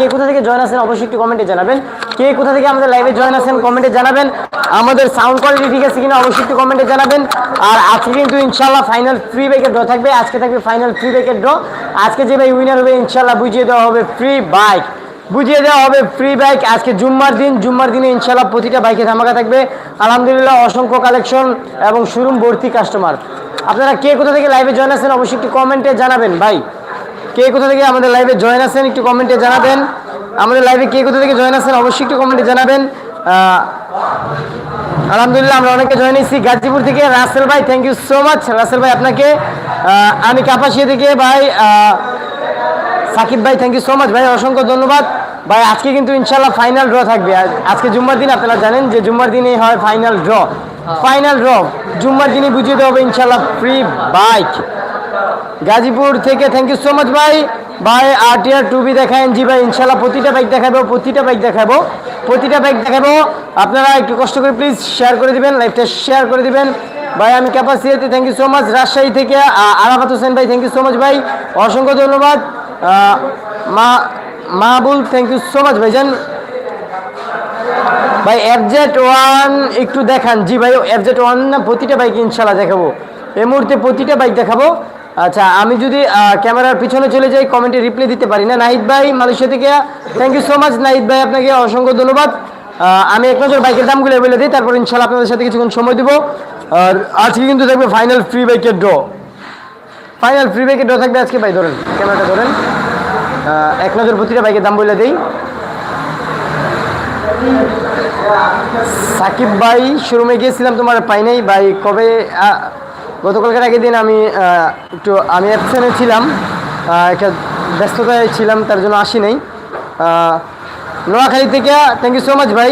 কে কোথা থেকে জয়েন আছেন অবশ্যই একটু কমেন্টে জানাবেন। কে কোথা থেকে আমাদের লাইভে জয়েন আছেন কমেন্টে জানাবেন। আমাদের সাউন্ড কোয়ালিটি ঠিক আছে কিনা অবশ্যই একটু কমেন্টে জানাবেন। আর আজকে কিন্তু ইনশাল্লাহ ফাইনাল ফ্রি বাইকের ড্র থাকবে। আজকে থাকবে ফাইনাল ফ্রি বাইকের ড্র আজকে যে ভাই উইনার হবে ইনশাল্লাহ বুঝিয়ে দেওয়া হবে ফ্রি বাইক বুঝিয়ে দেওয়া হবে ফ্রি বাইক আজকে জুম্মার দিন, জুম্মার দিনে ইনশাল্লাহ প্রতিটা বাইকে ধামাকা থাকবে। আলহামদুলিল্লাহ অসংখ্য কালেকশন এবং শোরুম ভর্তি কাস্টমার আপনারা কে কোথা থেকে লাইভে জয়েন আছেন অবশ্যই একটু কমেন্টে জানাবেন, ভাই। কে কোথা থেকে আমাদের লাইভে জয়েন আছেন একটু কমেন্টে জানাবেন। আমাদের লাইভে কে কোথা থেকে জয়েন আছেন অবশ্যই একটু কমেন্টে জানাবেন। আলহামদুলিল্লাহ আমরা অনেকে জয়েন এসেছি গাজীপুর থেকে। রাসেল ভাই thank you so much Rasel ভাই আপনাকে আমি কাপাসিয়া থেকে ভাই সাকিব ভাই থ্যাংক ইউ সো মাচ ভাই অসংখ্য ধন্যবাদ। ভাই আজকে কিন্তু ইনশাল্লাহ ফাইনাল ড্র থাকবে। আজকে জুম্মার দিন আপনারা জানেন যে জুম্মার দিনেই হয় ফাইনাল ড্র ফাইনাল ড্র জুম্মার দিনই বুঝিয়ে দেওয়া হবে ইনশাল্লাহ ফ্রি বাইক গাজীপুর থেকে থ্যাংক ইউ সো মাচ ভাই। ভাই আরটিআর টুবি দেখায়েন জি ভাই ইনশাল্লাহ প্রতিটা বাইক দেখাবো, প্রতিটা বাইক দেখাবো, প্রতিটা বাইক দেখাবো। আপনারা একটু কষ্ট করে প্লিজ শেয়ার করে দিবেন লাইভটা শেয়ার করে দিবেন। ভাই, আমি capacity thank you so much Rajshahi থেকে আরাফাত হোসেন ভাই থ্যাংক ইউ সো মাচ ভাই। অসংখ্য ধন্যবাদ। মা, Mahbul thank you so much ভাই ভাইজান। ভাই এফজেড ওয়ান একটু দেখান। জি ভাই এফজেড ওয়ান না, প্রতিটা বাইক ইনশাল্লাহ দেখাবো। এই মুহূর্তে প্রতিটা বাইক দেখাবো। আচ্ছা আমি যদি ক্যামেরার পিছনে চলে যাই কমেন্টে রিপ্লাই দিতে পারি। না, নাহিদ ভাই, মালয়েশিয়া থেকে thank you so much Nahid ভাই, আপনাকে অসংখ্য ধন্যবাদ। আমি এক নজর বাইকের দামগুলো বলে দিই, তারপর ইনশাল্লাহ আপনাদের সাথে কিছুক্ষণ সময় দেবো। আর আজকে কিন্তু থাকবে ফাইনাল ফ্রি বাইকের ড্র ফাইনাল ফ্রি বাইকের ড্র থাকবে আজকে, ভাই, ধরেন, ক্যামেরাটা ধরেন। এক নজর প্রতিটা বাইকের দাম বলে দিই। সাকিব ভাই শোরুমে গিয়েছিলাম, তোমার পাই নাই। ভাই, কবে গতকালকার আগের দিন আমি একটু, আমি অ্যাবসেন্টে ছিলাম একটা ব্যস্ততায় ছিলাম, তার জন্য আসি নাই। নোয়াখালী থেকে থ্যাংক ইউ সো মাচ ভাই।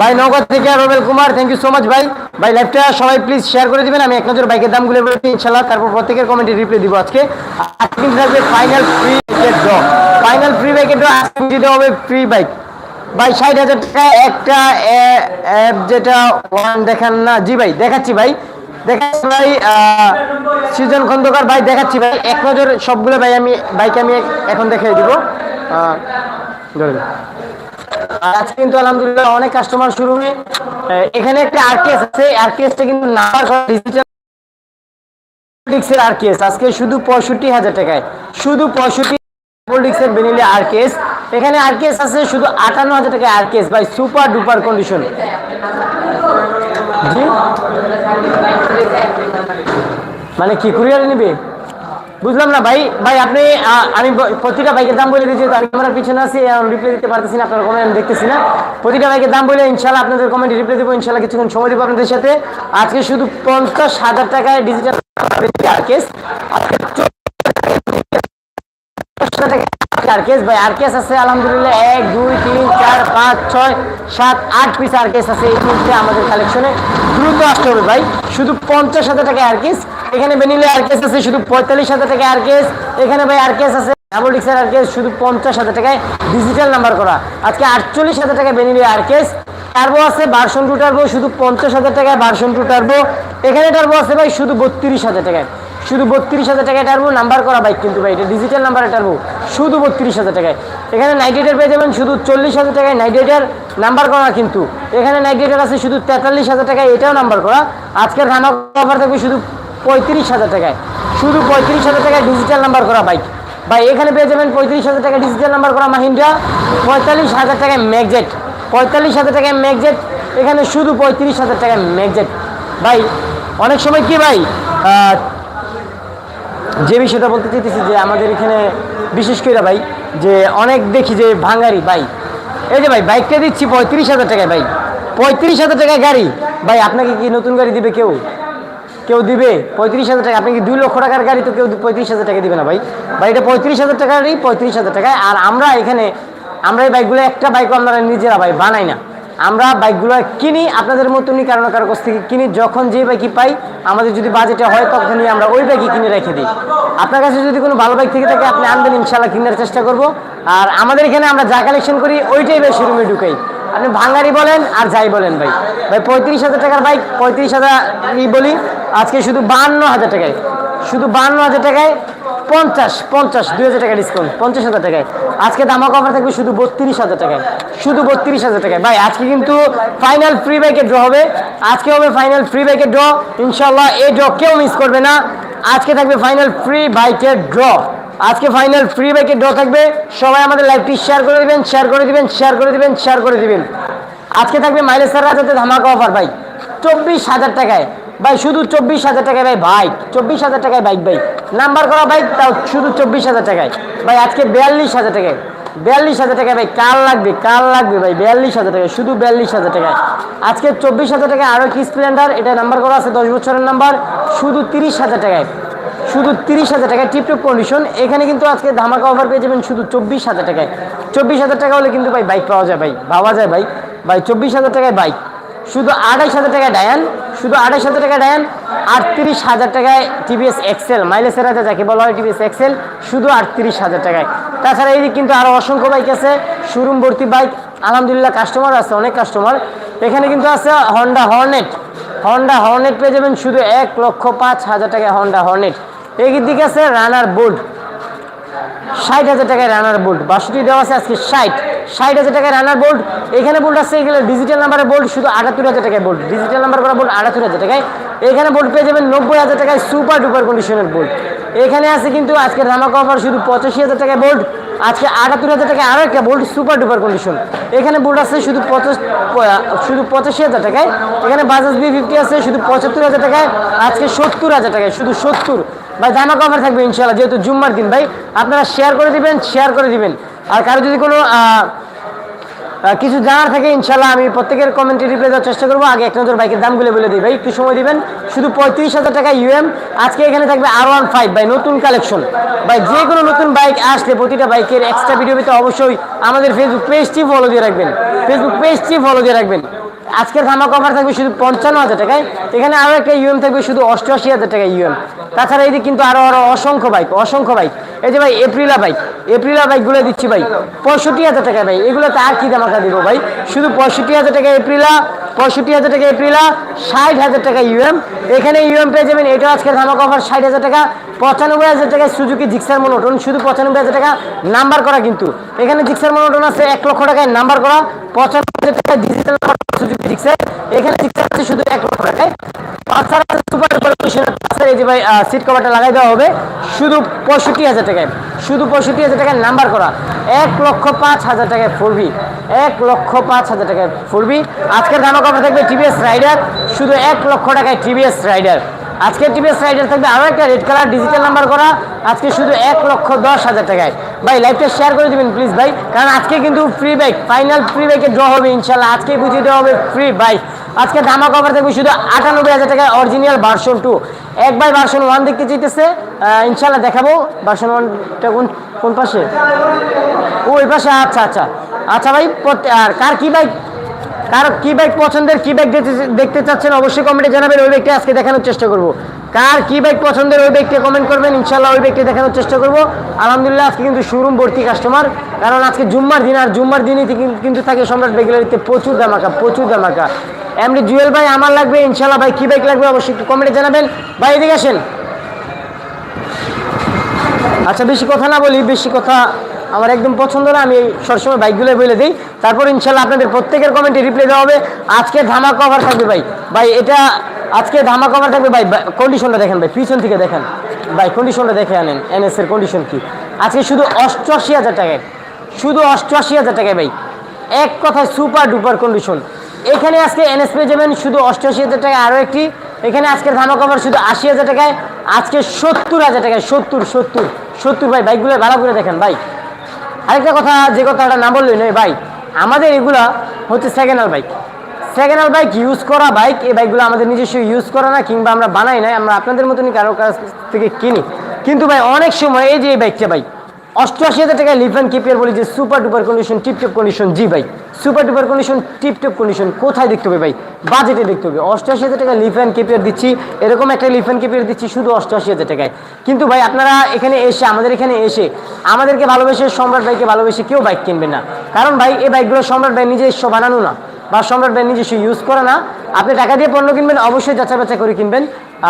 ভাই নওগাঁ থেকে, Robel Kumar thank you so much ভাই। ভাই লাইভটা সবাই প্লিজ শেয়ার করে দেবেন, আমি এক নজর বাইকের দামগুলো বলছি ইনশাল্লাহ তারপর প্রত্যেকের কমেন্টে রিপ্লাই দিব আজকে। আজকে কিন্তু থাকবে ফাইনাল ফ্রি বাইকের ড্র ফাইনাল ফ্রি বাইকের ড্র আজকে দিতে হবে ফ্রি বাইক ভাই, ষাট হাজার টাকা একটা অ্যাপ যেটা ওয়ান দেখান না। জি ভাই, দেখাচ্ছি ভাই। দেখাচ্ছি ভাই সৃজন খন্দকার ভাই দেখাচ্ছি ভাই। এক নজর সবগুলো ভাই আমি বাইক আমি এখন দেখিয়ে দিব। ধরেন। আজকে কিন্তু আলহামদুলিল্লাহ অনেক কাস্টমার শুরু হয়ে এখানে একটা আরকেএস আছে। আরকেএসটা কিন্তু নাম্বার ডিজিটাল পলিটিক্সের আরকেএস আজকে শুধু পঁয়ষট্টি হাজার টাকায়। শুধু পঁয়ষট্টি পলিটিক্সের বেনিলে আরকেএস এখানে আরকেএস আছে শুধু আটান্ন হাজার টাকায় আরকেএস ভাই সুপার ডুপার কন্ডিশন মানে কি, কুরিয়ারে নিবে? বুঝলাম না ভাই। ভাই, আপনি আমি প্রতিটা বাইকের দাম বলে দিয়েছি, তো আমি আমার পিছনে আছি রিপ্লাই দিতে পারতেছি না, আপনার কমেন্ট দেখতেছি না। প্রতিটা বাইকের দাম বলে ইনশাল্লাহ আপনাদের কমেন্ট রিপ্লাই দেবো ইনশাল্লাহ কিছুক্ষণ সময় দেবো আপনাদের সাথে। আজকে শুধু পঞ্চাশ হাজার টাকায় ডিজিটাল আরকেস আজকে আরকেস ভাই আরকেস আছে, আলহামদুলিল্লাহ, এক, দুই, তিন, চার, পাঁচ, ছয়, সাত, আট পিস আরকেস আছে এই মুহূর্তে আমাদের কালেকশনে দ্রুত আসতে হবে, ভাই, শুধু পঞ্চাশ হাজার টাকা আরকেস এখানে বেনিলে আরকেস আছে, শুধু পঁয়তাল্লিশ হাজার টাকা আরকেস এখানে, ভাই আরকেস আছে ডাবল ডিক্সের আরকেস শুধু পঞ্চাশ হাজার টাকায় ডিজিটাল নাম্বার করা। আজকে আটচল্লিশ হাজার টাকা বেনিলে আরকেস টার্বো আছে ভার্সন টু টার্বো শুধু পঞ্চাশ হাজার টাকায় ভার্সন টু টার্বো এখানে টার্বো আছে, ভাই, শুধু বত্রিশ হাজার টাকায়। শুধু বত্রিশ হাজার টাকায় টার্বো নাম্বার করা বাইক কিন্তু, ভাই, এটা ডিজিটাল নাম্বারে টার্বো শুধু বত্রিশ হাজার টাকায়। এখানে নাইট পেয়ে যাবেন শুধু চল্লিশ হাজার টাকায় নাইট নাম্বার করা কিন্তু। এখানে নাইট আছে শুধু তেতাল্লিশ হাজার টাকায়, এটাও নাম্বার করা। আজকের ধামা অফার থাকবে শুধু পঁয়ত্রিশ হাজার টাকায়। শুধু পঁয়ত্রিশ হাজার টাকায় ডিজিটাল নাম্বার করা বাইক ভাই, এখানে পেয়ে যাবেন পঁয়ত্রিশ হাজার টাকা ডিজিটাল নাম্বার করা মাহিন্দ্রা। পঁয়তাল্লিশ হাজার টাকায় ম্যাগজেট। পঁয়তাল্লিশ হাজার টাকায় ম্যাগজেট। এখানে শুধু পঁয়ত্রিশ হাজার টাকায় ম্যাগজেট। ভাই, অনেক সময় কি ভাই যে বিষয়টা বলতে চাইতেছি যে আমাদের এখানে বিশেষ করে ভাই, যে অনেক দেখি যে ভাঙারি ভাই। এই যে ভাই, বাইকটা দিচ্ছি পঁয়ত্রিশ হাজার টাকায়, ভাই। পঁয়ত্রিশ হাজার টাকায় গাড়ি। ভাই, আপনাকে কি নতুন গাড়ি দিবে কেউ? কেউ দিবে? পঁয়ত্রিশ হাজার টাকা, আপনি কি দুই লক্ষ টাকার গাড়ি তো কেউ পঁয়ত্রিশ হাজার টাকা দিবে না, ভাই। ভাই, এটা পঁয়ত্রিশ হাজার টাকারই পঁয়ত্রিশ হাজার টাকায়। আর আমরা এখানে, আমরা এই বাইকগুলো একটা বাইকও আমরা নিজেরা, ভাই, বানাই না। আমরা বাইকগুলো কিনি, আপনাদের মতনই কারও না কারও কাছ থেকে কিনি, যখন যে বাইকই পাই, আমাদের যদি বাজেটে হয়, তখনই আমরা ওই বাইকই কিনে রেখে দিই। আপনার কাছে যদি কোনো ভালো বাইক থেকে থাকে, আপনি আনবেন ইনশাল্লাহ কেনার চেষ্টা করব। আর আমাদের এখানে আমরা যা কালেকশন করি, ওইটাই বেশি শোরুমে ঢুকাই। আপনি ভাঙ্গারি বলেন আর যাই বলেন ভাই। ভাই, পঁয়ত্রিশ হাজার টাকার বাইক, পঁয়ত্রিশ হাজার ই বলি, আজকে শুধু বাহান্ন হাজার টাকায়। শুধু বাহান্ন হাজার টাকায় পঞ্চাশ পঞ্চাশ, দুই হাজার টাকা ডিসকাউন্ট পঞ্চাশ হাজার টাকায়। আজকে দামাক অফার থাকবে শুধু বত্রিশ হাজার টাকায়। শুধু বত্রিশ হাজার টাকায়। ভাই, আজকে কিন্তু ফাইনাল ফ্রি বাইকের ড্র হবে। আজকে হবে ফাইনাল ফ্রি বাইকের ড্র ইনশাল্লাহ এই ড্র কেউ মিস করবে না। আজকে থাকবে ফাইনাল ফ্রি বাইকের ড্র আজকে ফাইনাল ফ্রি বাইকের ড্র থাকবে। সবাই আমাদের লাইভটি শেয়ার করে দিবেন শেয়ার করে দিবেন শেয়ার করে দিবেন শেয়ার করে দিবেন। আজকে থাকবে মাইলেজ রাজাতে ধামাকা অফার ভাই। চব্বিশ হাজার টাকায়। ভাই, শুধু চব্বিশ হাজার টাকায় ভাই বাইক চব্বিশ হাজার টাকায় বাইক ভাই। নাম্বার করা বাইক তাও শুধু চব্বিশ হাজার টাকায়। ভাই, আজকে বিয়াল্লিশ হাজার টাকায়। বিয়াল্লিশ হাজার টাকায় ভাই, কার লাগবে কার লাগবে ভাই? বিয়াল্লিশ হাজার টাকায়, শুধু বিয়াল্লিশ হাজার টাকায়। আজকে চব্বিশ হাজার টাকায় আরও কি স্প্লেন্ডার এটা নাম্বার করা আছে, দশ বছরের নাম্বার শুধু তিরিশ হাজার টাকায়। শুধু তিরিশ হাজার টাকায় টিপটপ কন্ডিশন এখানে কিন্তু আজকে ধামাকা অফার পেয়ে যাবেন শুধু চব্বিশ হাজার টাকায়। চব্বিশ হাজার টাকা হলে কিন্তু ভাই বাইক পাওয়া যায় ভাই পাওয়া যায় ভাই। ভাই, চব্বিশ হাজার টাকায় বাইক শুধু আড়াইশ হাজার টাকায় ডায়ান শুধু আড়াইশ হাজার টাকায় ডায়ান আটত্রিশ হাজার টাকায় টিভিএস এক্সেল মাইলেজের রাজা যাকে বলা হয় টিভিএস এক্সেল শুধু আটত্রিশ হাজার টাকায়। তাছাড়া এই কিন্তু আরও অসংখ্য বাইক আছে শোরুম ভর্তি বাইক আলহামদুলিল্লাহ কাস্টমার আছে, অনেক কাস্টমার এখানে কিন্তু আছে হন্ডা হর্নেট হন্ডা হর্নেট পেয়ে যাবেন শুধু এক লক্ষ পাঁচ হাজার টাকায় হন্ডা হর্নেট এই দিকে আছে রানার বোল্ট ষাট হাজার টাকায় রানার বোল্ট বাষট্টি দেওয়া আছে আজকে ষাট। ষাট হাজার টাকায় রানার বোল্ট এখানে বোল্ট আছে, এখানে ডিজিটাল নাম্বারের বোল্ট শুধু আটাত্তর হাজার টাকায় বোল্ট ডিজিটাল নাম্বার করা বোল্ট আটাত্তর হাজার টাকায়। এখানে বোল্ট পেয়ে যাবেন নব্বই হাজার টাকায় সুপার ডুপার কন্ডিশনের বোল্ট এখানে আছে কিন্তু আজকে ধামাকা অফার শুধু পঁচাশি হাজার টাকায় বোল্ট আজকে আটাত্তর হাজার টাকায় আরও একটা বোল্ট সুপার ডুপার কন্ডিশন এখানে বোল্ট আছে শুধু পঁচাশ শুধু পঁচাশি হাজার টাকায়। এখানে বাজাজ বি ফিফটি আছে শুধু পঁচাত্তর হাজার টাকায়। আজকে সত্তর হাজার টাকায়, শুধু সত্তর। ভাই, জামা কভার থাকবে ইনশাল্লাহ যেহেতু জুম্মার দিন, ভাই, আপনারা শেয়ার করে দিবেন শেয়ার করে দিবেন। আর কারও যদি কোনো কিছু জানার থাকে ইনশাল্লাহ আমি প্রত্যেকের কমেন্টে রিপ্লাই দেওয়ার চেষ্টা করব। আগে এক নজর বাইকের দামগুলো বলে দিই, ভাই, একটু সময় দিবেন। শুধু পঁয়ত্রিশ হাজার টাকা ইউএম আজকে এখানে থাকবে আর ওয়ান ফাইভ ভাই, নতুন কালেকশন ভাই, যে কোনো নতুন বাইক আসলে প্রতিটা বাইকের এক্সট্রা ভিডিও পেতে অবশ্যই আমাদের ফেসবুক পেজটি ফলো দিয়ে রাখবেন। ফেসবুক পেজটি ফলো দিয়ে রাখবেন। আজকের ধামা কভার থাকবে শুধু পঞ্চান্ন হাজার টাকায়। এখানে আরও একটা ইউএম থাকবে শুধু অষ্টআশি হাজার টাকা ইউএম। তাছাড়া এইদিকে কিন্তু আরও আরও অসংখ্য বাইক অসংখ্য বাইক এই যে ভাই এপ্রিলা বাইক এপ্রিলা বাইকগুলো দিচ্ছি ভাই। পঁয়ষট্টি হাজার টাকা ভাই, এগুলোতে আর কি দামাকা দিব ভাই? শুধু পঁয়ষট্টি হাজার টাকা এপ্রিলা পঁয়ষট্টি হাজার টাকা এপ্রিলা ষাট হাজার টাকা ইউএম। এখানে ইউএম পেয়ে যাবেন এটা আজকের ধামাকা অফার ষাট হাজার টাকা। পঁচানব্বই হাজার টাকায় সুজুকি জিক্সার মনোটন শুধু পঁচানব্বই হাজার টাকা নাম্বার করা কিন্তু। এখানে জিক্সার মনোটন আছে, এক লক্ষ টাকায় নাম্বার করা। সিট কভারটা দেওয়া হবে, শুধু পঁয়ষট্টি হাজার টাকায়, শুধু পঁয়ষট্টি হাজার টাকায় নাম্বার করা, এক লক্ষ পাঁচ হাজার টাকায় এক লক্ষ পাঁচ হাজার টাকায় আজকের থাকবে টিভিএস রাইডার শুধু এক লক্ষ টাকায় টিভিএস রাইডার আজকে টিভিএস রাইডার থাকবে আরও একটা রেড কালার ডিজিটাল নাম্বার করা। আজকে শুধু এক লক্ষ দশ হাজার টাকায়। ভাই লাইভটা শেয়ার করে দিবেন প্লিজ ভাই। কারণ আজকে কিন্তু ফ্রি বাইক ফাইনাল ফ্রি বাইকে ড্র হবে ইনশাল্লাহ। আজকে বুঝিয়ে দেওয়া হবে ফ্রি বাইক আজকে ধামা কভার থাকবে শুধু আটানব্বই হাজার টাকায় অরিজিনাল ভার্সন টু এক বাই ভার্সন ওয়ান দেখতে চাইতেছে ইনশাল্লাহ দেখাবো। ভার্সন ওয়ানটা কোন কোন পাশে? ও, ওই পাশে আচ্ছা আচ্ছা। আচ্ছা ভাই আর কার কি বাইক কার কি বাইক পছন্দের, কি বাইক দেখতে চাচ্ছেন অবশ্যই কমেন্টে জানাবেন, ওই বাইকটা আজকে দেখানোর চেষ্টা করব। কার কি বাইক পছন্দের, ওই বাইকটা কমেন্ট করবেন ইনশাল্লাহ ওই বাইকটা দেখানোর চেষ্টা করব। আলহামদুলিল্লাহ, আজকে কিন্তু শোরুম ভর্তি কাস্টমার কারণ আজকে জুম্মার দিন, আর জুম্মার দিনই কিন্তু- কিন্তু থাকে সম্রাট বেগুলারিতে প্রচুর দামাকা প্রচুর দামাকা এমনি জুয়েল ভাই, আমার লাগবে ইনশাল্লাহ ভাই, কি বাইক লাগবে অবশ্যই একটু কমেন্টে জানাবেন। ভাই, এদিকে আসেন। আচ্ছা বেশি কথা না বলি, বেশি কথা আমার একদম পছন্দ না, আমি সবসময় বাইকগুলো বলে দিই। তারপর ইনশাল্লাহ আপনাদের প্রত্যেকের কমেন্টে রিপ্লাই দেওয়া হবে, আজকে ধামা কভার থাকবে ভাই। ভাই, এটা আজকে ধামা কভার থাকবে, ভাই কন্ডিশনটা দেখেন ভাই, পিছন থেকে দেখেন। ভাই কন্ডিশনটা দেখে আনেন এনএস এর কন্ডিশন কি। আজকে শুধু অষ্টআশি হাজার টাকায়, শুধু অষ্টআশি হাজার টাকায় ভাই। এক কথায় সুপার ডুপার কন্ডিশন এখানে আজকে এনএস পেয়ে যাবেন শুধু অষ্টআশি হাজার টাকায় আরও একটি। এখানে আজকের ধামা কভার শুধু আশি হাজার টাকায়, আজকে সত্তর হাজার টাকায়, সত্তর সত্তর সত্তর। ভাই, বাইকগুলো ভালো করে দেখেন, ভাই। আরেকটা কথা, যে কথাটা না বললেন নয় বাইক আমাদের এগুলা হচ্ছে second hand bike second hand bike use করা বাইক এই বাইকগুলো আমাদের নিজস্ব ইউজ করা না, কিংবা আমরা বানাই নাই, আমরা আপনাদের মতনই কারও কাছ থেকে কিনি। কিন্তু ভাই, অনেক সময় এই যে এই বাইকটা ভাই অষ্টআশি হাজার টাকায় লিভ অ্যান্ড কিপিয়ার বলি যে super duper condition, tiptop condition, জি ভাই। Super duper condition, tiptop condition, কোথায় দেখতে হবে ভাই? বাজেটে দেখতে হবে। অষ্টআশি হাজার টাকা লিভ অ্যান্ড কিপিয়ার দিচ্ছি। এরকম একটা লিভ অ্যান্ড কিপিয়ার দিচ্ছি শুধু অষ্টআশি হাজার টাকায়। কিন্তু ভাই, আপনারা এখানে এসে, আমাদের এখানে এসে, আমাদেরকে ভালোবেসে, সম্রাট ভাইকে ভালোবেসে কেউ বাইক কিনবে না। কারণ ভাই, এই বাইকগুলো সম্রাট ভাই নিজস্ব বানানো না। বা সম্রাট ভাই নিজস্ব ইউজ করে না। আপনি টাকা দিয়ে পণ্য কিনবেন, অবশ্যই যাচাই বাছাই করে কিনবেন।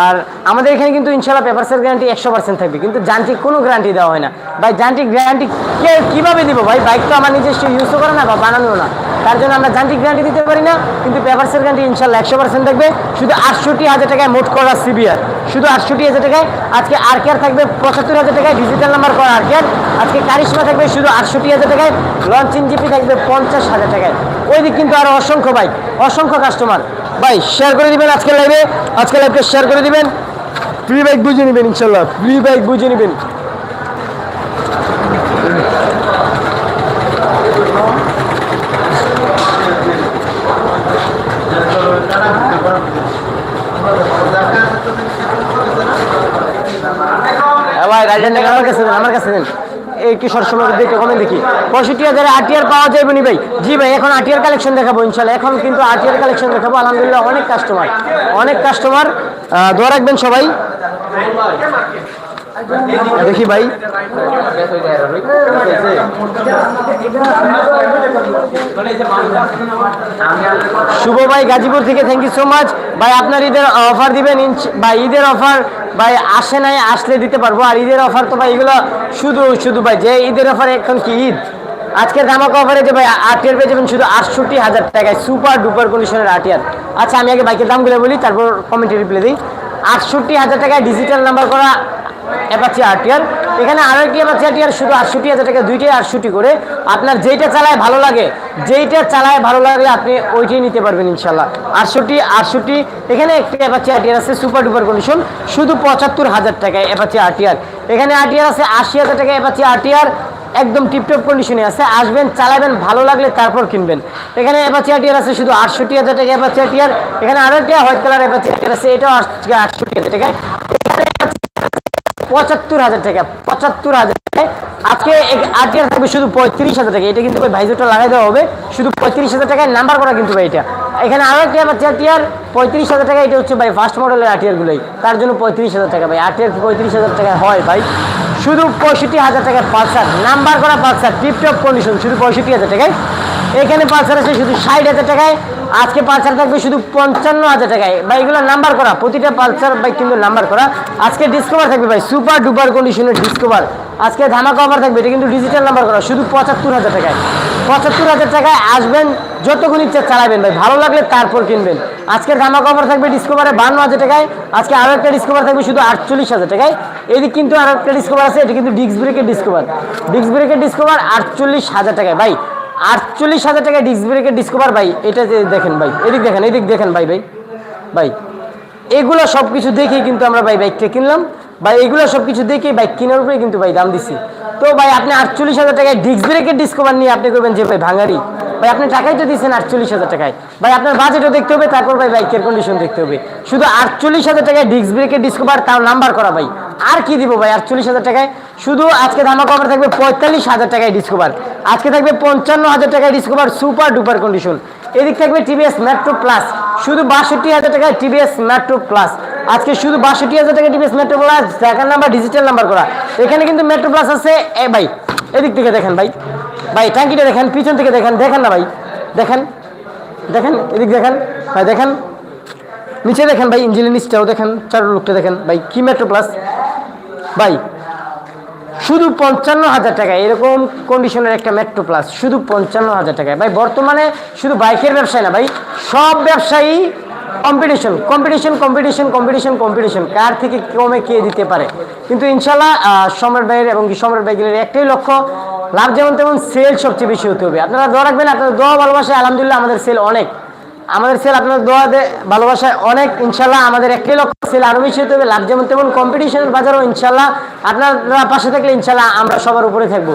আর আমাদের এখানে কিন্তু ইনশাল্লাহ পেপারসের গ্যারান্টি একশো পার্সেন্ট থাকবে। কিন্তু যান্ত্রিক কোনো গ্যারান্টি দেওয়া হয় না। ভাই, যান্ত্রিক গ্যারান্টি কে কীভাবে দিব? ভাই বাইক তো আমার নিজস্ব ইউজও করে না বা বানানো না। তার জন্য আমরা যান্ত্রিক গ্যারান্টি দিতে পারি না। কিন্তু পেপারসের গ্যারান্টি ইনশাল্লাহ একশো পার্সেন্ট থাকবে। শুধু আটষট্টি হাজার টাকায় মোট করা সিবিআর শুধু আটষট্টি হাজার টাকায়। আজকে আর কেয়ার থাকবে পঁচাত্তর হাজার টাকায়। ডিজিটাল নাম্বার করা আর কেয়ার আজকে কারিশমা থাকবে শুধু আটষট্টি হাজার টাকায়। লঞ্চিং জিপি থাকবে পঞ্চাশ হাজার টাকায়। ওই দিক কিন্তু আরও অসংখ্য ভাই, অসংখ্য কাস্টমার ভাই শেয়ার করে দিবেন আজকের লাইভে আজকে লাইভকে শেয়ার করে দিবেন? ফ্রি বাইক বুঝে নেবেন ইনশাল্লাহ ফ্রি বাইক বুঝে নেবেন হ্যাঁ ভাই গাড়িটা নেন আমার কাছে দেন আমার কাছে দেন এই কি সবসময় দেখে কমে দেখি। পঁয়ষট্টি হাজারে আটিয়ার পাওয়া যাবে নি ভাই। জি ভাই, এখন আটিয়ার কালেকশন দেখাবো ইনশাল্লাহ এখন কিন্তু আটিয়ার কালেকশন দেখাবো। আলহামদুলিল্লাহ, অনেক কাস্টমার অনেক কাস্টমার দোয়া রাখবেন সবাই। দেখি ভাই। শুভ ভাই, গাজীপুর থেকে। থ্যাংক ইউ সো মাচ ভাই, আপনার ঈদের অফার দিবেন ভাই, ঈদের অফার ভাই, আসে নাই, আসলে দিতে পারব। আর ঈদের অফার তো ভাই, এগুলো শুধু শুধু ভাই, যে ঈদের অফার এখন কি ঈদ? আজকের ধামাকা অফারে যে ভাই আটিয়ার পেয়ে যাবেন শুধু আটষট্টি হাজার টাকায় সুপার ডুপার কন্ডিশনের আটিয়ার আচ্ছা আমি আগে বাইকের দামগুলো বলি, তারপর কমেন্টে রিপ্লাই দিই। আটষট্টি হাজার টাকায় ডিজিটাল নাম্বার করা অ্যাপাচি আরটিআর এখানে আরও একটি অ্যাপাচি আরটিআর শুধু আটষট্টি হাজার টাকা, দুইটাই আটষট্টি করে। আপনার যেইটা চালায় ভালো লাগে, যেইটা চালায় ভালো লাগলে আপনি ওইটাই নিতে পারবেন ইনশাল্লাহ আটষট্টি আটষট্টি, এখানে একটি অ্যাপাচি আরটিআর আছে সুপার ডুপার কন্ডিশন শুধু পঁচাত্তর হাজার টাকায় অ্যাপাচি আরটিআর এখানে আরটিআর আছে, আশি হাজার টাকা অ্যাপাচি আরটিআর একদম টিপটপ কন্ডিশনে আছে। আসবেন, চালাবেন, ভালো লাগলে তারপর কিনবেন। এখানে অ্যাপাচি আরটিআর আছে, শুধু আটষট্টি হাজার টাকা অ্যাপাচি আরটিআর এখানে আরও একটা হোয়াইট কালার অ্যাপাচি আরটিআর আছে, এটাও আটষট্টি হাজার টাকা পঁচাত্তর হাজার টাকা, পঁচাত্তর হাজার আজকে আরটিআর থাকবে শুধু পঁয়ত্রিশ হাজার টাকা। এটা কিন্তু ভাই ভাইজোটা লাগাই দেওয়া হবে। শুধু পঁয়ত্রিশ হাজার টাকায় নাম্বার করা কিন্তু ভাই এটা। এখানে আরও একটি আবার আরটিআর পঁয়ত্রিশ হাজার টাকা, এটা হচ্ছে ভাই ফার্স্ট মডেলের আরটিআর গুলোই। তার জন্য পঁয়ত্রিশ হাজার টাকা ভাই। আরটিআর পঁয়ত্রিশ হাজার টাকা হয় ভাই? শুধু পঁয়ষট্টি হাজার টাকায় পালসার। নাম্বার করা পালসার টিপটপ কন্ডিশন শুধু পঁয়ষট্টি হাজার টাকায়। এখানে পালসার আছে শুধু ষাট হাজার টাকায়, আজকে পালসার থাকবে শুধু পঞ্চান্ন হাজার টাকায়। বা এগুলো নাম্বার করা, প্রতিটা পালসার বাইক কিন্তু নাম্বার করা। আজকে ডিসকভার থাকবে ভাই সুপার ডুপার কন্ডিশনের ডিসকভার আজকে ধামাকা অফার থাকবে, এটা কিন্তু ডিজিটাল নাম্বার করা, শুধু পঁচাত্তর হাজার টাকায়। পঁচাত্তর হাজার টাকায় আসবেন, যতক্ষণ ইচ্ছা চালাবেন ভাই, ভালো লাগলে তারপর কিনবেন। আজকের ধামাকা অফার থাকবে ডিসকভারে বান্ন হাজার টাকায়, আজকে আরও একটা ডিসকভার থাকবে শুধু আটচল্লিশ হাজার টাকায়। এদিক কিন্তু আরও একটা ডিসকভার আছে, এটা কিন্তু ডিস্ক ব্রেকের ডিসকভার ডিস্ক ব্রেকের ডিসকভার আটচল্লিশ হাজার টাকায়। ভাই আটচল্লিশ হাজার টাকা ডিস্ক ব্রেকের ডিসকভার ভাই, এটা যে দেখেন ভাই, এদিক দেখেন এদিক দেখেন ভাই ভাই ভাই। এগুলো সব কিছু দেখেই কিন্তু আমরা ভাই বাইকটা কিনলাম। ভাই, এগুলো সব কিছু দেখেই বাইক কেনার উপরে কিন্তু ভাই দাম দিচ্ছি তো ভাই, আপনি আটচল্লিশ হাজার টাকায় ডিস্ক ব্রেকের ডিসকভার নিয়ে আপনি করবেন যে ভাই ভাঙারি। ভাই, আপনি টাকাই তো দিচ্ছেন আটচল্লিশ হাজার টাকায়। ভাই, আপনার বাজেটও দেখতে হবে, তারপর ভাই বাইকের কন্ডিশন দেখতে হবে। শুধু আটচল্লিশ হাজার টাকায় ডিস্ক ব্রেকের ডিসকভার তাও নাম্বার করা ভাই। আর কি দিব ভাই আটচল্লিশ হাজার টাকায়? শুধু আজকে ধামা কভার থাকবে পঁয়তাল্লিশ হাজার টাকায় ডিসকভার আজকে থাকবে পঞ্চান্ন হাজার টাকায় ডিসকভার সুপার ডুপার কন্ডিশন এদিক থাকবে টিভিএস মেট্রো প্লাস শুধু বাষট্টি হাজার টাকায় টিভিএস মেট্রো প্লাস আজকে শুধু বাষট্টি হাজার টাকা টিভিএস মেট্রো প্লাস দেখার নাম্বার ডিজিটাল নাম্বার করা। এখানে কিন্তু মেট্রো প্লাস আছে। এ ভাই, এদিক থেকে দেখেন ভাই। ভাই, ট্যাঙ্কিটা দেখেন, পিছন থেকে দেখেন। দেখেন না ভাই। দেখেন। দেখেন, এদিক দেখেন। ভাই, দেখেন। নিচে দেখেন ভাই ইঞ্জিনের নিচটাও দেখেন চার লোকটা দেখেন। ভাই, কি মেট্রো প্লাস ভাই, শুধু পঞ্চান্ন হাজার টাকা। এরকম কন্ডিশনের একটা মেট্রো প্লাস শুধু পঞ্চান্ন হাজার টাকায়। ভাই, বর্তমানে শুধু বাইকের ব্যবসায় না ভাই, সব ব্যবসায়ী competition competition competition competition competition কার থেকে কমে কে দিতে পারে? কিন্তু ইনশাল্লাহ সম্রাট ভাইয়ের এবং কি সম্রাট ভাইয়ের একটাই লক্ষ্য, লাভ যেমন তেমন সেল সবচেয়ে বেশি হতে হবে। আপনারা দোয়া রাখবেন, আপনাদের দোয়া ভালোবাসায় আলহামদুলিল্লাহ আমাদের সেল অনেক। আমাদের সেল আপনার দোয়া ভালোবাসায় অনেক ইনশাল্লাহ আমাদের একটাই লক্ষ্য সেল আরও বেশি হতে হবে। লাভ যেমন তেমন কম্পিটিশনের বাজারও ইনশাল্লাহ আপনারা পাশে থাকলে ইনশাল্লাহ আমরা সবার উপরে থাকব।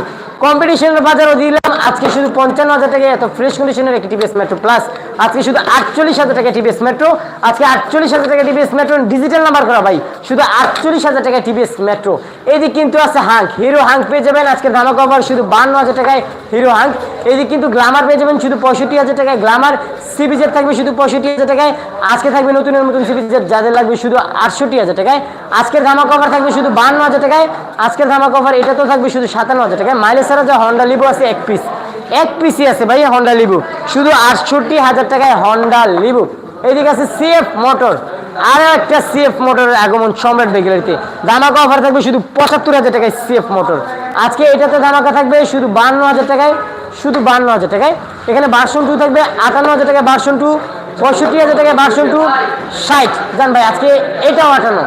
কম্পিটিশনের বাজারও দিলাম। আজকে শুধু পঞ্চান্ন হাজার টাকা এত ফ্রেশ কন্ডিশনের একটি টিভিএস মেট্রো প্লাস আজকে শুধু আটচল্লিশ হাজার টাকা টিভিএস মেট্রো আজকে আটচল্লিশ হাজার টাকা টিভিএস মেট্রো ডিজিটাল নাম্বার করা ভাই। শুধু আটচল্লিশ হাজার টাকা টিভিএস মেট্রো এদিক কিন্তু আছে হাঙ্ক হিরো হাঙ্ক পেয়ে যাবেন। আজকে ধামা কভার শুধু বান্ন হাজার টাকায় হিরো হাঙ্ক এদিক কিন্তু গ্লামার পেয়ে যাবেন শুধু পঁয়ষট্টি হাজার টাকায় গ্লামার সিবিজের থাকবে শুধু পঁয়ষট্টি হাজার টাকায়। আজকে থাকবে নতুনের নতুন সিবিজের যাদের লাগবে শুধু আটষট্টি হাজার টাকায়। আজকের ধামা কভার থাকবে শুধু বান্ন হাজার টাকায়। আজকের ধামা কভার এটা তো থাকবে শুধু সাতান্ন হাজার টাকায়। মাইলেজ ছাড়া যা হন্ডা লিবু আছে, এক পিস এক পিসই আছে ভাই হন্ডা লিবু শুধু আটষট্টি হাজার টাকায় হন্ডা লিবু এইদিকে আছে সিএফ মোটর আরও একটা সিএফ মোটরের আগমন সম্রাট বেগেলারিতে দামাকা অফার থাকবে শুধু পঁচাত্তর হাজার টাকায় সিএফ মোটর আজকে এটাতে দামাকা থাকবে শুধু বান্ন হাজার টাকায়, শুধু বান্ন হাজার টাকায়। এখানে বার্সন টু থাকবে, আটান্ন হাজার টাকায় বার্সন টু পঁয়ষট্টি হাজার টাকায় বার্সন টু ষাট। জান ভাই, আজকে এটাও আটান্ন।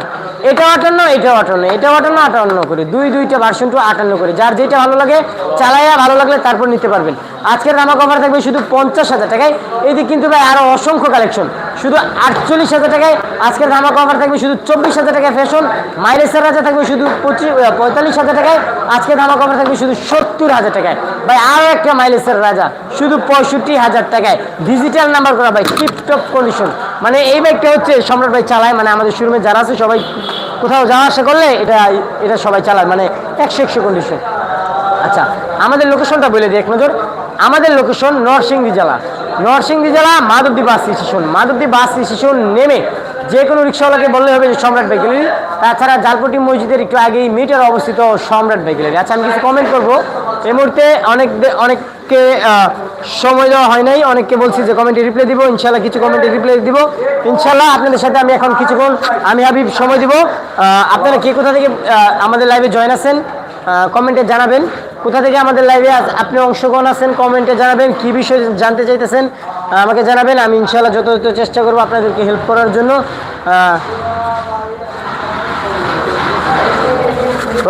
এটাও আটান্ন এটাও আটান্ন এটাও আটান্ন আটান্ন করে। দুই দুইটা ভার্সন টু আটান্ন করে। যার যেটা ভালো লাগে চালাইয়া ভালো লাগলে তারপর নিতে পারবেন। আজকের দামা কভার থাকবে শুধু পঞ্চাশ হাজার টাকায়। এইদিকে কিন্তু ভাই আরও অসংখ্য কালেকশন শুধু আটচল্লিশ হাজার টাকায় আজকের দামা কভার থাকবে শুধু চব্বিশ হাজার টাকায় ফ্যাশন মাইলেসের রাজা থাকবে শুধু পঁচিশ পঁয়তাল্লিশ হাজার টাকায়। আজকের দামা কভার থাকবে শুধু সত্তর হাজার টাকায়। ভাই আরও একটা মাইলেসের রাজা। শুধু পঁয়ষট্টি হাজার টাকায়। ডিজিটাল নাম্বার করা, ভাই টিপটপ কন্ডিশন মানে এই বাইকটা হচ্ছে সম্রাট ভাই চালায় মানে আমাদের শোরুমে যারা আছে সবাই কোথাও যাওয়া আসা করলে এটা এটা সবাই চালায় মানে একশো একশো কন্ডিশন আচ্ছা আমাদের লোকেশনটা বলে দিই এক নজর। আমাদের লোকেশন নরসিংদী জেলা। নরসিংদী জেলা Madhabdi bus station Madhabdi bus station নেমে যে কোনো রিক্সাওয়ালাকে বললে হবে যে সম্রাট বাইকেলারি তাছাড়া জালপটি মসজিদের একটু আগেই মিটার অবস্থিত সম্রাট বাইকেলারি আচ্ছা আমি কিছু কমেন্ট করব। এই মুহূর্তে অনেক অনেককে আহ, সময় দেওয়া হয় নাই। অনেককে বলছি যে কমেন্টে রিপ্লাই দিব ইনশাল্লাহ কিছু কমেন্টে রিপ্লাই দিব। ইনশাল্লাহ আপনাদের সাথে আমি এখন কিছুক্ষণ আমি হাবিব সময় দিব। আপনারা কে কোথা থেকে আমাদের লাইভে জয়েন আছেন কমেন্টে জানাবেন। কোথা থেকে আমাদের লাইভে আপনি অংশগ্রহণ আছেন কমেন্টে জানাবেন কি বিষয়ে জানতে চাইতেছেন আমাকে জানাবেন। আমি ইনশাল্লাহ যথাযথ চেষ্টা করব আপনাদেরকে হেল্প করার জন্য।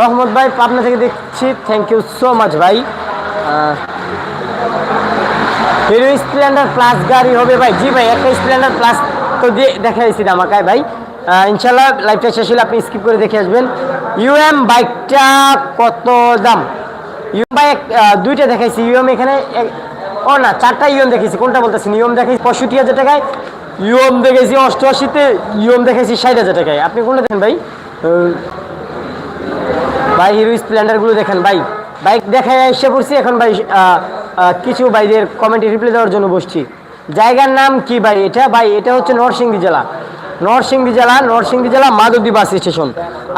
রহমত ভাই পাবনা থেকে দেখছি। থ্যাংক ইউ সো মাচ ভাই। হিরো স্প্লেন্ডার প্লাস গাড়ি হবে ভাই। জি ভাই, একটা স্প্লেন্ডার প্লাস তো দিয়ে দেখাইছি আমাকায় ভাই। ইনশাল্লাহ লাইভটা শেষ হলে আপনি স্কিপ করে দেখে আসবেন। ইউএম বাইকটা কত দাম? ইউএম বাইক দুইটা দেখাইছি। ইউএম এখানে ও না, চারটা ইউএম দেখেছি কোনটা বলতেছি? ইউএম দেখাইছি পঁয়ষট্টি হাজার টাকায়। ইউএম দেখেছি অষ্টআশিতে ইউএম দেখেছি ষাট হাজার টাকায়। আপনি কোনটা দেখেন ভাই? ভাই, হিরো স্প্লেন্ডারগুলো দেখেন ভাই। বাইক দেখায় এসে পড়ছি, এখন ভাই কিছু ভাইদের কমেন্টে রিপ্লাই দেওয়ার জন্য বসছি। জায়গার নাম কি ভাই এটা? ভাই, এটা হচ্ছে নরসিংদী জেলা। নরসিংদী জেলা নরসিংদী জেলা মাধবদী বাস স্টেশন।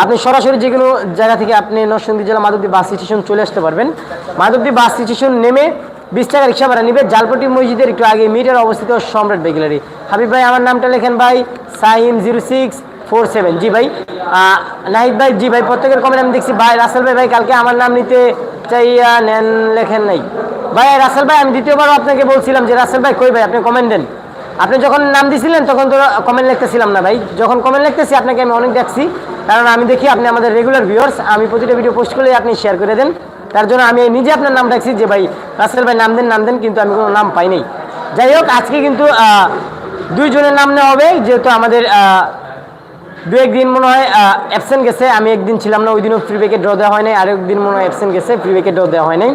আপনি সরাসরি যে কোনো জায়গা থেকে আপনি নরসিংদী জেলা মাধবদী বাস স্টেশন চলে আসতে পারবেন। মাধবদী বাস স্টেশন নেমে বিশ টাকা রিক্সা ভাড়া নিবে। জালপটি মসজিদের একটু আগে মিটার অবস্থিত সম্রাট বেগুলারি। হাবিব ভাই, আমার নামটা লেখেন ভাই, Sahim zero six four seven. জি ভাই নাহিদ ভাই, জি ভাই, প্রত্যেকের কমেন্ট আমি দেখছি। ভাই, রাসেল ভাই ভাই, কালকে আমার নাম নিতে চাইয়া নেন, লেখেন নাই। ভাই রাসেল ভাই, আমি দ্বিতীয়বার আপনাকে বলছিলাম যে, রাসেল ভাই, কই ভাই? আপনি কমেন্ট দেন। আপনি যখন নাম দিছিলেন, তখন তো কমেন্ট লিখতেছিলাম না ভাই। যখন কমেন্ট লিখতেছি, আপনাকে আমি অনেক দেখছি। কারণ আমি দেখি আপনি আমাদের রেগুলার ভিউয়ার্স আমি প্রতিটা ভিডিও পোস্ট করলে আপনি শেয়ার করে দেন। তার জন্য আমি নিজে আপনার নাম রাখছি যে, ভাই, রাসেল ভাই, নাম দেন নাম দেন, কিন্তু আমি কোনো নাম পাই নাই। যাই হোক, আজকে কিন্তু দুইজনের নাম নেওয়া হবে। যেহেতু আমাদের দু একদিন মনে হয় অ্যাবসেন্ট গেছে। আমি একদিন ছিলাম না, ওই দিনও ফ্রি ব্যাকে ড্র দেওয়া হয় নাই। আরেক দিন মনে হয় অ্যাবসেন্ট গেছে ফ্রি ব্যাকে ড্র দেওয়া হয় নাই।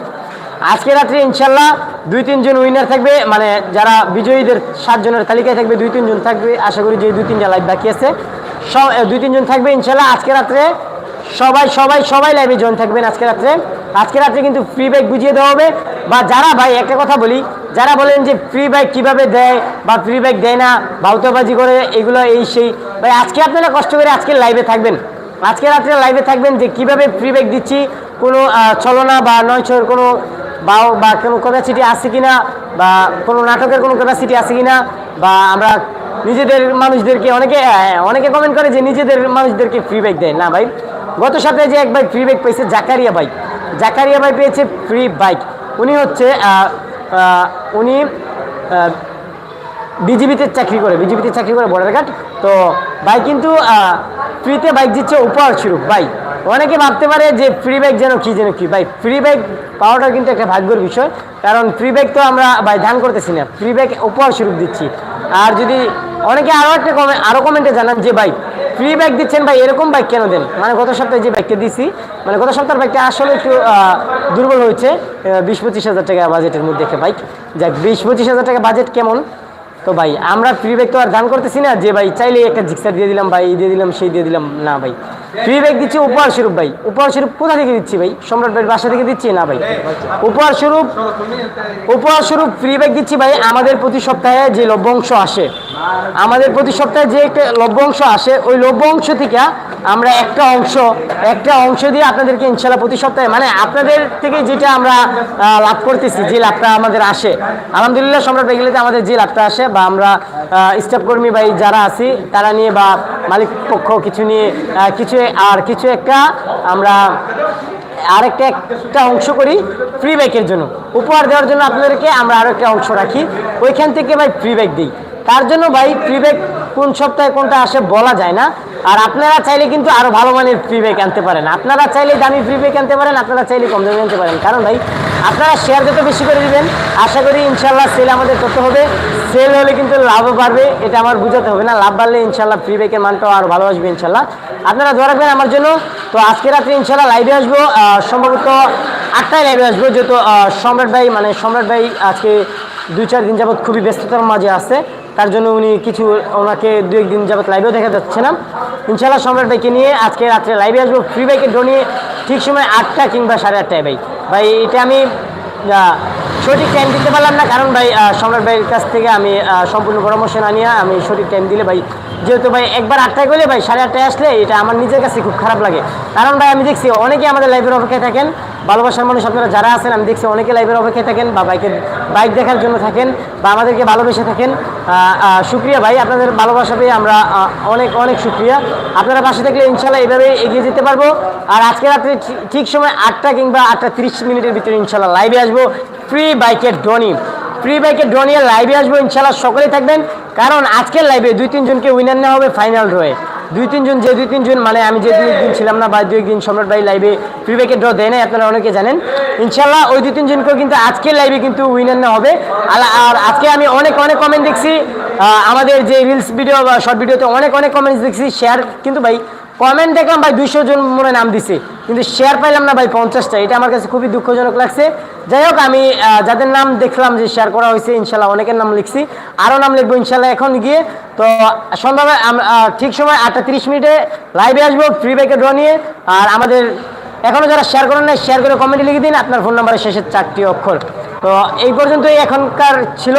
আজকে রাত্রে ইনশাল্লাহ দুই তিনজন উইনার থাকবে। মানে যারা বিজয়ীদের সাতজনের তালিকায় থাকবে, দুই তিনজন থাকবে। আশা করি যে দুই, তিনটা লাইভ বাকি আছে। সব দুই তিনজন থাকবে ইনশাল্লাহ আজকে রাত্রে। সবাই সবাই সবাই লাইভে জয়েন থাকবেন আজকে রাত্রে। আজকে রাত্রে কিন্তু ফ্রি বাইক বুঝিয়ে দেওয়া হবে। বা যারা ভাই, একটা কথা বলি, যারা বলেন যে ফ্রি বাইক কীভাবে দেয় বা ফ্রি বাইক দেয় না, ভাউতাবাজি করে, এগুলো এই সেই, ভাই, আজকে আপনারা কষ্ট করে আজকে লাইভে থাকবেন। আজকে রাত্রে লাইভে থাকবেন যে কীভাবে ফ্রি বাইক দিচ্ছি, কোনো ছলনা বা নয় ছয়ের কোনো বা বা কোনো ক্যাপাসিটি আছে কিনা বা কোনো নাটকের কোনো ক্যাপাসিটি আছে কিনা বা আমরা নিজেদের মানুষদেরকে অনেকে হ্যাঁ, অনেকে কমেন্ট করে যে নিজেদের মানুষদেরকে ফ্রি বাইক দেয়। না ভাই গত সপ্তাহে যে এক ভাই ফ্রি বাইক পেয়েছে জাকারিয়া বাইক জাকারিয়া ভাই পেয়েছে ফ্রি বাইক উনি হচ্ছে উনি বিজিবিতে চাকরি করে বিজিবিতে চাকরি করে বর্ডার ঘাট। তো ভাই কিন্তু ফ্রিতে বাইক দিচ্ছে উপহার স্বরূপ ভাই অনেকে ভাবতে পারে যে ফ্রি বাইক যেন কি যেন কি। ভাই ফ্রি বাইক পাওয়াটা কিন্তু একটা ভাগ্যর বিষয়। কারণ ফ্রি বাইক তো আমরা, ভাই, ধান করতেছি না। ফ্রি বাইক উপহার স্বরূপ দিচ্ছি। আর যদি অনেকে আরও একটা কমে আরও কমেন্টে জানান যে, ভাই ফ্রি বাইক দিচ্ছেন, ভাই, এরকম বাইক কেন দেন? মানে গত সপ্তাহে যে বাইকটা দিছি মানে গত সপ্তাহের বাইকটা আসলে একটু দুর্বল হয়েছে। বিশ পঁচিশ হাজার টাকা বাজেটের মধ্যে একটা বাইক যাক বিশ পঁচিশ হাজার টাকা বাজেট কেমন? তো ভাই, আমরা ফ্রি ব্যাগ তো আর দান করতেছি না। যে, ভাই চাইলে একটা জিক্সার দিয়ে দিলাম, ভাই দিয়ে দিলাম, সেই দিয়ে দিলাম। না, ভাই। ফ্রি ব্যাগ দিচ্ছি উপহার স্বরূপ ভাই। উপহার স্বরূপ কোথা থেকে দিচ্ছি ভাই? সম্রাট ভাইয়ের বাসা থেকে দিচ্ছি? না ভাই। উপহার স্বরূপ উপহার স্বরূপ ফ্রি ব্যাগ দিচ্ছি ভাই। আমাদের প্রতি সপ্তাহে যে লভ্যাংশ আসে, আমাদের প্রতি সপ্তাহে যে একটা লভ্যাংশ আসে, ওই লভ্যাংশ থেকে আমরা একটা অংশ একটা অংশ দিয়ে আপনাদেরকে ইনশাল্লাহ প্রতি সপ্তাহে মানে আপনাদের থেকে যেটা আমরা লাভ করতেছি, যে লাভটা আমাদের আসে। আলহামদুলিল্লাহ, সম্রাট বেগিলিতে আমাদের যে লাভটা আসে, বা আমরা স্টাফ কর্মী ভাই যারা আছি, তারা নিয়ে বা মালিক পক্ষ কিছু নিয়ে কিছু আর কিছু একটা আমরা আরেকটা একটা অংশ করি ফ্রি বাইকের জন্য। উপহার দেওয়ার জন্য আপনাদেরকে আমরা আরও একটা অংশ রাখি। ওইখান থেকে ভাই ফ্রি বাইক দিই। তার জন্য ভাই ফ্রি বাইক কোন সপ্তাহে কোনটা আসে বলা যায় না। আর আপনারা চাইলে কিন্তু আরও ভালো মানের ফ্রি বাইক আনতে পারেন। আপনারা চাইলে দামি ফ্রি বাইক আনতে পারেন, আপনারা চাইলে কম দামে আনতে পারেন। কারণ ভাই, আপনারা শেয়ার যত বেশি করে দিবেন আশা করি ইনশাল্লাহ সেল আমাদের করতে হবে। সেল হলে কিন্তু লাভও বাড়বে, এটা আমার বুঝাতে হবে না। লাভ বাড়লে ইনশাল্লাহ ফ্রি বাইকের মানটাও আরও ভালো আসবে ইনশাল্লাহ আপনারা ধরে রাখবেন আমার জন্য। তো আজকে রাত্রে ইনশাল্লাহ লাইভে আসব। সম্ভবত আটটায় লাইভে আসব, যেহেতু সম্রাট ভাই মানে সম্রাট ভাই আজকে দুই চার দিন যাবৎ খুবই ব্যস্ততার মাঝে আছে। তার জন্য উনি কিছু ওনাকে দু একদিন যাবৎ লাইভেও দেখা যাচ্ছে না। ইনশাল্লাহ সম্রাট ভাইকে নিয়ে আজকে রাত্রে লাইভে আসব। ফ্রি বাইকে ড্র নিয়ে ঠিক সময় আটটা কিংবা সাড়ে আটটায় ভাই। ভাই, এটা আমি সঠিক টাইম দিতে পারলাম না। কারণ ভাই সম্রাট ভাইয়ের কাছ থেকে আমি সম্পূর্ণ পরামর্শ না নিয়ে আমি সঠিক টাইম দিলে ভাই, যেহেতু ভাই একবার আটটায় গেলে ভাই সাড়ে আটটায় আসলে এটা আমার নিজের কাছে খুব খারাপ লাগে। কারণ ভাই, আমি দেখছি অনেকে আমাদের লাইভের অপেক্ষায় থাকেন। ভালোবাসার মানুষ আপনারা যারা আছেন, আমি দেখছি অনেকে লাইভের অপেক্ষায় থাকেন বা বাইকের বাইক দেখার জন্য থাকেন বা আমাদেরকে ভালোবেসে থাকেন। সুক্রিয়া ভাই, আপনাদের ভালোবাসা পেয়ে আমরা অনেক অনেক সুক্রিয়া আপনারা পাশে থাকলে ইনশাল্লাহ এইভাবে এগিয়ে যেতে পারব। আর আজকে রাত্রে ঠিক- সময় আটটা কিংবা আটটা তিরিশ মিনিটের ভিতরে ইনশাল্লাহ লাইভে আসব। ফ্রি বাইকের ড্রনি ফ্রি বাইকের ড্র লাইভে আসব ইনশাল্লাহ সকলেই থাকবেন। কারণ আজকের লাইভে দুই তিনজনকে উইনার নেওয়া হবে ফাইনাল ড্রয়ে দুই তিনজন যে দুই তিনজন মানে আমি যে দুই দিন ছিলাম না, বা দুই দিন সম্রাট ভাই লাইভে ফ্রি বাইকের ড্র দেয় না আপনারা অনেকে জানেন। ইনশাল্লাহ ওই দুই তিনজনকেও কিন্তু আজকের লাইভে কিন্তু উইনার না হবে। আর আজকে আমি অনেক অনেক কমেন্ট দেখছি। আমাদের যে রিলস ভিডিও বা শর্ট ভিডিওতে অনেক অনেক কমেন্টস দেখছি শেয়ার কিন্তু ভাই কমেন্ট দেখলাম ভাই দুইশো জন মনে নাম দিছে, কিন্তু শেয়ার পাইলাম না ভাই পঞ্চাশটা। এটা আমার কাছে খুবই দুঃখজনক লাগছে। যাই হোক, আমি যাদের নাম দেখলাম যে শেয়ার করা হয়েছে, ইনশাল্লাহ অনেকের নাম লিখছি। আরও নাম লিখব ইনশাল্লাহ এখন গিয়ে। তো, সন্ধ্যাবেলা ঠিক সময় আটটা তিরিশ মিনিটে লাইভে আসব ফ্রি বাইকে ড্র নিয়ে। আর আমাদের এখনও যারা শেয়ার করেন না শেয়ার করে কমেন্টে লিখে দিন, আপনার ফোন নাম্বারের শেষের চারটি অক্ষর। তো, এই পর্যন্তই এখনকার ছিল।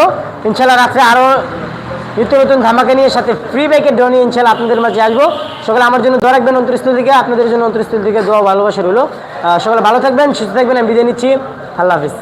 ইনশাল্লাহ রাত্রে আরও নিত্য নতুন ধামাকা নিয়ে সাথে ফ্রি বাইকের ড্র নিয়ে ইনশাল্লাহ আপনাদের মাঝে আসব। সকালে আমার জন্য দোয়া রাখবেন, অন্তরস্থল থেকে, আপনাদের জন্য অন্তরস্থল থেকে দোয়া ভালোবাসা রইল। সকালে ভালো থাকবেন, সুস্থ থাকবেন, আমি বিদায় নিচ্ছি। আল্লাহ হাফিজ।